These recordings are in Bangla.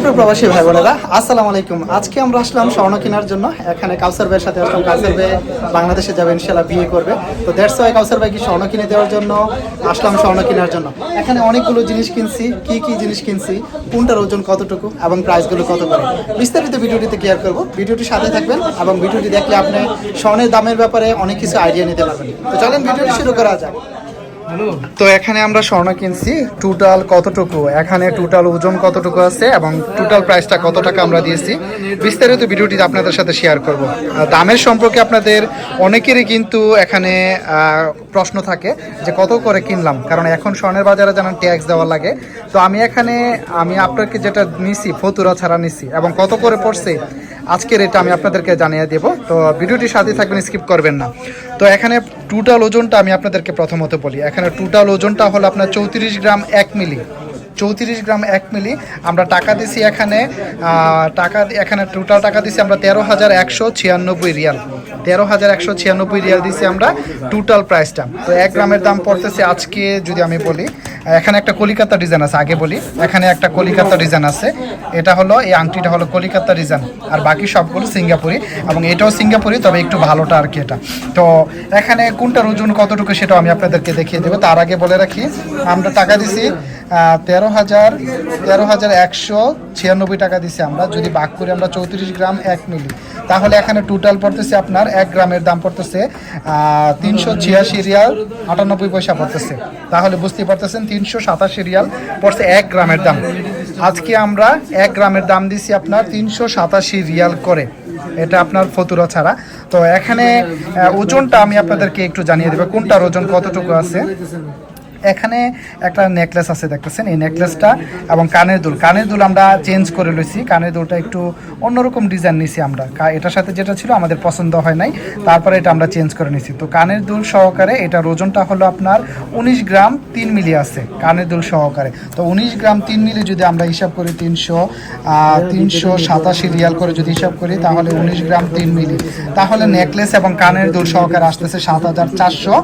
সুপ্রিয় প্রবাসী ভাই বোনেরা আসসালামু আলাইকুম। আজকে আমরা আসলাম স্বর্ণ কেনার জন্য। এখানে কাউসার ভাইয়ের সাথে আসলাম। কাউসার ভাই বাংলাদেশে যাবে ইনশাল্লাহ বিয়ে করবে। তো দেড় ওয়াই কাউসার ভাইকে স্বর্ণ কিনে দেওয়ার জন্য আসলাম স্বর্ণ কেনার জন্য। এখানে অনেকগুলো জিনিস কিনছি। কি কি জিনিস কিনছি? কোনটার ওজন কতটুকু এবং প্রাইসগুলো কত করে? বিস্তারিত ভিডিওটিতে কেয়ার করব। ভিডিওটির সাথে থাকবেন এবং ভিডিওটি দেখলে আপনি স্বর্ণের দামের ব্যাপারে অনেক কিছু আইডিয়া নিতে পারবেন। তো চলেন ভিডিওটি শুরু করা যাক। তো এখানে আমরা স্বর্ণ কিনছি। টোটাল কতটুকু? এখানে টোটাল ওজন কতটুকু আছে এবং টোটাল প্রাইসটা কত টাকা আমরা দিয়েছি? বিস্তারিত ভিডিওটি আপনাদের সাথে শেয়ার করব। দামের সম্পর্কে আপনাদের অনেকেরই কিন্তু এখানে প্রশ্ন থাকে যে কত করে কিনলাম? কারণ এখন স্বর্ণের বাজারে জানান ট্যাক্স দেওয়া লাগে। তো আমি এখানে, আমি আপনাকে যেটা নিছি, ফতুরা ছাড়া নিছি এবং কত করে পড়ছে? আজকের এটা আমি আপনাদেরকে জানিয়ে দেব। তো ভিডিওটি সাথে থাকবেন, স্কিপ করবেন না। তো এখানে টোটাল ওজনটা আমি আপনাদেরকে প্রথমত বলি। এখানে টোটাল ওজনটা হলো আপনার চৌত্রিশ গ্রাম এক মিলি। চৌত্রিশ গ্রাম এক মিলি। আমরা টাকা দিছি এখানে টাকা এখানে টোটাল টাকা দিছি আমরা তেরো হাজার একশো ছিয়ানব্বই রিয়াল। তেরো হাজার একশো ছিয়ানব্বই রিয়াল দিছি আমরা টোটাল প্রাইসটা তো এক গ্রামের দাম পড়তেছে আজকে যদি আমি বলি, এখানে একটা কলিকাতা ডিজাইন আছে, আগে বলি। এখানে একটা কলিকাতা ডিজাইন আছে। এটা হলো, এই আংটিটা হলো কলিকাতা ডিজাইন আর বাকি সবগুলো সিঙ্গাপুরি। এবং এটাও সিঙ্গাপুরি, তবে একটু ভালোটা আর কি এটা। তো এখানে কোনটার ওজন কতটুকু সেটাও আমি আপনাদেরকে দেখিয়ে দেবো। তার আগে বলে রাখি, আমরা টাকা দিছি তেরো হাজার তেরো হাজার একশো ছিয়ানব্বই টাকা দিছি আমরা। যদি বাক করি আমরা চৌত্রিশ গ্রাম এক মিলি। তাহলে এখানে টোটাল পড়তেছে আপনার এক গ্রামের দাম পড়তেছে তিনশো ছিয়াশি রিয়াল আটানব্বই পয়সা পড়তেছে। তাহলে বুঝতে পারতেছেন, তিনশো সাতাশি রিয়াল পড়ছে এক গ্রামের দাম। আজকে আমরা এক গ্রামের দাম দিছি আপনার তিনশো সাতাশি রিয়াল করে। এটা আপনার ফতুরা ছাড়া। তো এখানে ওজনটা আমি আপনাদেরকে একটু জানিয়ে দেবো, কোনটার ওজন কতটুকু আছে? এখানে একটা নেকলেস আছে দেখতেছেন, এই নেকলেসটা এবং কানের দুল। কানের দুল আমরা চেঞ্জ করে লইছি। কানের দুলটা একটু অন্যরকম ডিজাইন নিছি আমরা। এটার সাথে যেটা ছিল আমাদের পছন্দ হয় নাই। তারপরে এটা আমরা চেঞ্জ করে নিছি। তো কানের দুল সহকারে এটার ওজনটা হলো আপনার উনিশ গ্রাম তিন মিলি আছে, কানের দুল সহকারে। তো উনিশ গ্রাম তিন মিলি যদি আমরা হিসাব করি তিনশো তিনশো সাতাশি রিয়াল করে যদি হিসাব করি, তাহলে উনিশ গ্রাম তিন মিলি। তাহলে নেকলেস এবং কানের দুল সহকারে আসতেছে সাত হাজার চারশো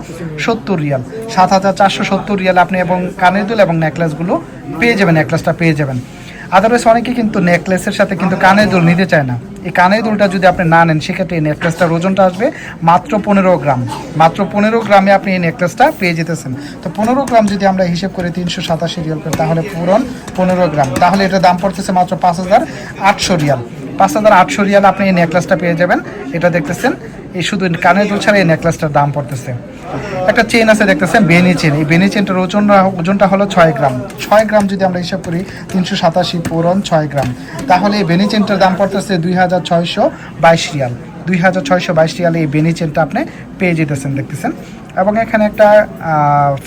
সত্তর রিয়াল। সাত হাজার চারশো সত্তর রিয়াল আপনি এবং কানের দুল এবং নেকলেসগুলো পেয়ে যাবেন নেকলেসটা পেয়ে যাবেন। আদারওয়াইজ অনেকে কিন্তু নেকলেসের সাথে কিন্তু কানের দুল নিতে চায় না। এই কানের দুলটা যদি আপনি না নেন, সেক্ষেত্রে এই নেকলেসটার ওজনটা আসবে মাত্র পনেরো গ্রাম। মাত্র পনেরো গ্রামে আপনি এই নেকলেসটা পেয়ে যেতেছেন। তো পনেরো গ্রাম যদি আমরা হিসেব করি তিনশো সাতাশি রিয়াল করি, তাহলে পুরন পনেরো গ্রাম। তাহলে এটার দাম পড়তেছে মাত্র পাঁচ হাজার আটশো রিয়াল। পাঁচ হাজার আটশো রিয়াল আপনি এই নেকলেসটা পেয়ে যাবেন। এটা দেখতেছেন, এই শুধু কানের দুল ছাড়া এই নেকলেসটার দাম পড়তেছে। একটা চেন আছে দেখতেছেন বেনি চেন এই বেনি চেনটার ওজন ওজনটা হলো ছয় গ্রাম। ছয় গ্রাম যদি আমরা হিসাব করি, তিনশো সাতাশি পূরণ ছয় গ্রাম। তাহলে এই বেনি চেনটার দাম পড়তেছে দুই হাজার ছয়শো বাইশ রিয়াল। দুই হাজার ছয়শো বাইশ রিয়ালে এই বেনি চেনটা আপনি পেয়ে যেতেছেন, দেখতেছেন। এবং এখানে একটা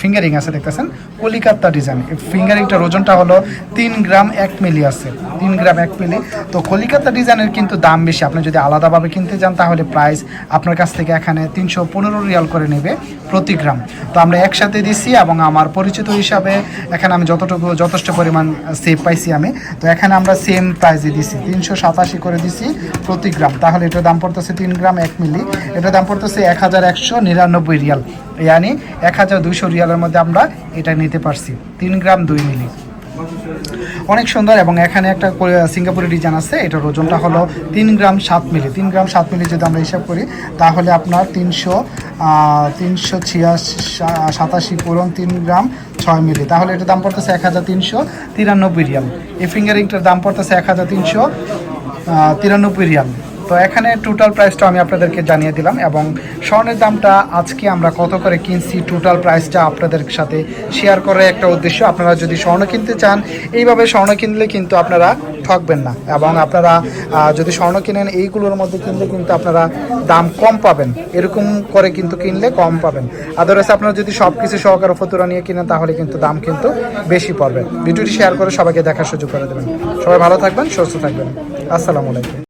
ফিঙ্গারিং আছে, দেখতেছেন। কলিকাতা ডিজাইন ফিঙ্গারিংটার ওজনটা হলো তিন গ্রাম এক মিলি আছে। তিন গ্রাম এক মিলি। তো কলিকাতা ডিজাইনের কিন্তু দাম বেশি। আপনি যদি আলাদাভাবে কিনতে যান তাহলে প্রাইস আপনার কাছ থেকে এখানে তিনশো পনেরো রিয়াল করে নেবে প্রতি গ্রাম। তো আমরা একসাথে দিছি এবং আমার পরিচিত হিসাবে এখানে আমি যতটুকু, যথেষ্ট পরিমাণ সেভ পাইছি আমি। তো এখানে আমরা সেম প্রাইসে দিছি। তিনশো সাতাশি করে দিছি প্রতি গ্রাম। তাহলে এটার দাম পড়তেছে তিন গ্রাম এক মিলি। এটার দাম পড়তেছে এক হাজার একশো নিরানব্বই রিয়াল। ইয়ানি এক হাজার দুইশো রিয়ালের মধ্যে আমরা এটা নিতে পারছি। তিন গ্রাম দুই মিলি। অনেক সুন্দর এবং এখানে একটা সিঙ্গাপুরি ডিজাইন আছে। এটার ওজনটা হলো তিন গ্রাম সাত মিলি। তিন গ্রাম সাত মিলি যদি আমরা হিসাব করি, তাহলে আপনার তিনশো তিনশো ছিয়াশি, সাতাশি পূরণ তিন গ্রাম ছয় মিলি। তাহলে এটার দাম পড়তেছে এক হাজার তিনশো তিরানব্বই রিয়াল। এই ফিঙ্গারিংটার দাম পড়তেছে এক হাজার তিনশো তিরানব্বই রিয়াল। তো এখানে টোটাল প্রাইসটা আমি আপনাদেরকে জানিয়ে দিলাম এবং স্বর্ণের দামটা আজকে আমরা কত করে কিনছি টোটাল প্রাইসটা আপনাদের সাথে শেয়ার করার একটা উদ্দেশ্য। আপনারা যদি স্বর্ণ কিনতে চান, এইভাবে স্বর্ণ কিনলে কিন্তু আপনারা ঠকবেন না এবং আপনারা যদি স্বর্ণ কিনেন, এইগুলোর মধ্যে কিনলে কিন্তু আপনারা দাম কম পাবেন। এরকম করে কিন্তু কিনলে কম পাবেন। আদারওয়াইজ আপনারা যদি সব কিছু সহকারে ফতুরা নিয়ে কিনেন, তাহলে কিন্তু দাম কিন্তু বেশি পড়বে। ভিডিওটি শেয়ার করে সবাইকে দেখার সুযোগ করে দেবেন। সবাই ভালো থাকবেন, সুস্থ থাকবেন। আসসালামু আলাইকুম।